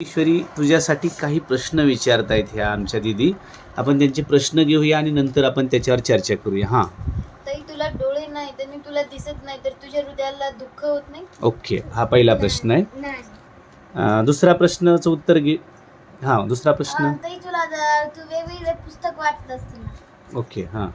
ईश्वरी तुझ्यासाठी काही प्रश्न विचारतायत ह्या आमच्या दिदी. आपण त्यांचे प्रश्न घेऊया आणि नंतर आपण त्याच्यावर चर्चा करूया. हां. ताई तुला डोळे नाही आणि तुला दिसत नाही तर तुझ्या हृदयाला दुःख होत नाही? ओके हा पहिला प्रश्न आहे. नाही अं, दुसरा प्रश्नाचं उत्तर घे. हां दुसरा प्रश्न. ताई तुला तू वेगवेगळे पुस्तक वाचत असतील ना ओके हां.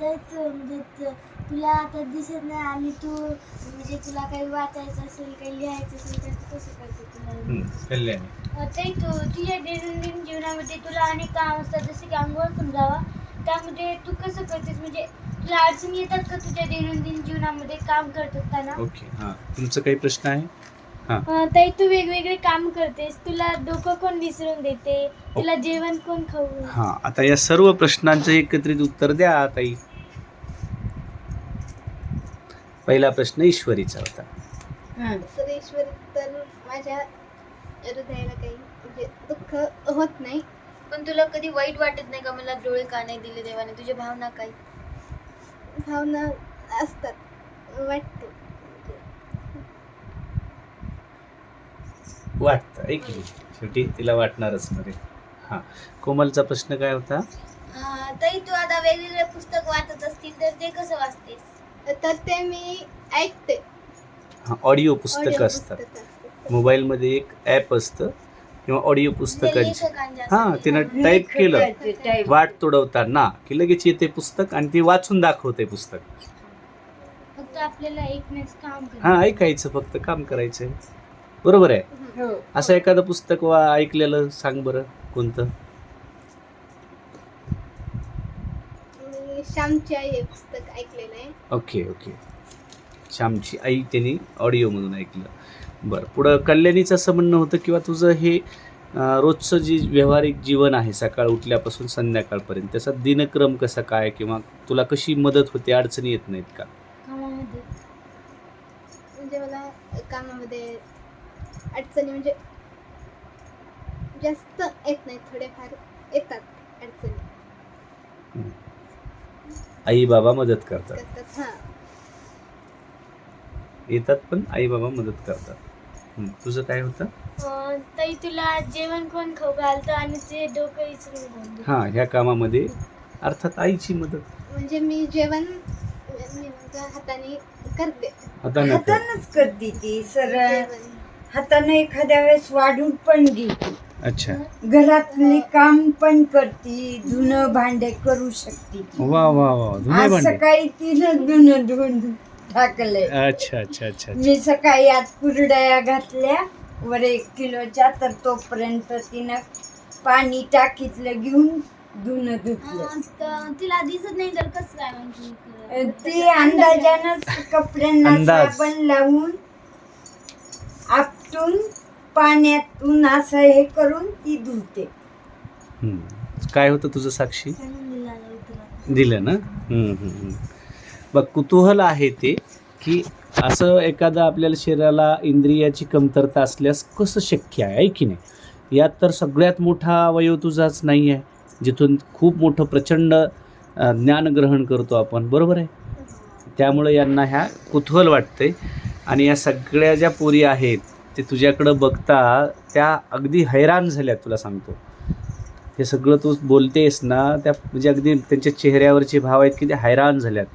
तर तू म्हणजे तुला आता दिसत नाही आणि तू म्हणजे तुला काही वाचायचं असेल काही लिहायचं असेल तर तू कसं करते तुला? कल्याणी. ताई तू तुझ्या दैनंदिन जीवनामध्ये तुला अनेक काम असतात जसे की आंघोळ समजावा त्यामध्ये तू कसं करतेस? म्हणजे तुला अडचणी येतात का तुझ्या दैनंदिन जीवनामध्ये काम करत असताना ओके हां. तुमचं काही प्रश्न आहे? अं, ताई तू वेगवेगळे काम करतेस. तुला डोकं कोण विसरून देते? तुला जेवण कोण खाऊ? हां आता या सर्व प्रश्नांचं एकत्रित उत्तर द्या ताई. पहिला प्रश्न ईश्वरीचा होता. तर ईश्वर तर माझ्या हृदयाला काही म्हणजे दुःख होत नाही. पण तुला कधी वाईट वाटत नाही का? मला डोळे का नाही दिले देवाने. तुझ्या भावना काय? भावना असतात वाटते. वाटतं. ऐक की शेवटी तिला वाटणारच मध्ये हां. कोमलचा प्रश्न काय होता? ताई तू आता वेगवेगळे पुस्तक वाचत असतील तर ते कसं वाचतेस? तर ते मी ऐकते. हां ऑडिओ पुस्तकं असतात. मोबाईलमध्ये एक ॲप असतं किंवा ऑडिओ पुस्तकांची हां. तिनं टाईप केलं वाट तोडवताना की लगेच येते पुस्तक आणि ती वाचून दाखवते पुस्तक. फक्त आपल्याला ऐकण्याचं काम कर हां ऐकायचं फक्त काम करायचं. बरोबर आहे? हम्म. असं एखादं पुस्तक वा ऐकलेलं सांग बरं कोणतं? मी श्यामची आई हे पुस्तक ऐकलेलं आहे. Okay okay. श्यामची आई त्यांनी ऑडिओमधून ऐकलं. बरं पुढं कल्याणीचं असं म्हणणं होतं किंवा तुझं हे अं, रोजचं जे व्यावहारिक जीवन आहे सकाळ उठल्यापासून संध्याकाळपर्यंत त्याचा दिनक्रम कसा काय किंवा तुला कशी मदत होते अडचणी येत नाहीत का? कामामध्ये. म्हणजे मला कामामध्ये अडचणी म्हणजे जास्त येत नाही थोडेफार येतात अडचणी. आई बाबा मदत करतात. येतात पण आई बाबा मदत करतात. तुझं काय होतं? ताई तुला जेवण कोण खाऊ घालतं आणि ते डोकं? हां ह्या कामामध्ये अर्थात आईची मदत. म्हणजे मी जेवण हाताने करते. हाताने कर. हातानच करते. ती सरळ. हाताने एखाद्या वेळेस वाढून पण घेते अच्छा. घरातली काम पण करते धुणं भांडे करू शकते ती. वा वा वा आज भांडे. सकाळी तिनं धुणं धुवून टाकलंय. अच्छा अच्छा अच्छा मी सकाळी आज कुरड्या घातल्या वर एक किलोच्या तर तोपर्यंत तिनं पाणी टाकीतलं घेऊन धुणं धुतलं. अं, त- तिला दिसत नाही तर कसं काय म्हणजे ती अंदाजानच कपड्यांना अंदाज. साबण लावून आपटून पाण्यातून असं हे करून ती धुते. काय होतं तुझं साक्षी? दिलं ना? हं, बघ कुतूहल आहे ते की असं एखादा आपल्याला शरीराला इंद्रियाची कमतरता असल्यास कसं शक्य आहे? है की नाही? यात तर सगळ्यात मोठा अवयव तुझाच नाही आहे. जिथून खूप मोठं प्रचंड अ, ज्ञान ग्रहण करतो आपण. बरोबर आहे? त्यामुळे यांना ह्या कुतूहल वाटते आणि या सगळ्या ज्या पोरी आहेत ते तुझ्याकडं बघता त्या अगदी हैराण झाल्या तुला सांगतो. हे सगळं तू बोलतेस ना त्या म्हणजे अगदी त्यांच्या चेहऱ्यावरचे भाव आहेत की ते हैराण झाल्यात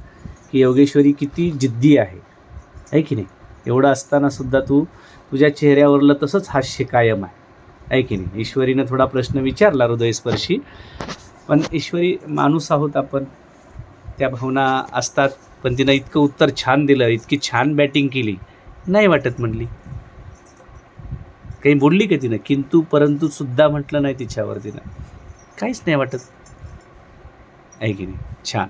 की योगेश्वरी किती जिद्दी आहे. आहे की नाही? एवढं असताना सुद्धा तू तुझ्या चेहऱ्यावरलं तसंच हास्य कायम आहे. आहे की नाही? ईश्वरीनं थोडा प्रश्न विचारला हृदयस्पर्शी. पण ईश्वरी माणूस आहोत आपण. त्या भावना असतात. पण तिनं इतकं उत्तर छान दिलं इतकी छान बॅटिंग केली. नाही वाटत म्हणली. काही बोलली का तिनं किंतु परंतु सुद्धा म्हटलं नाही तिच्यावर तिनं काहीच नाही वाटत. आहे की नाही? छान.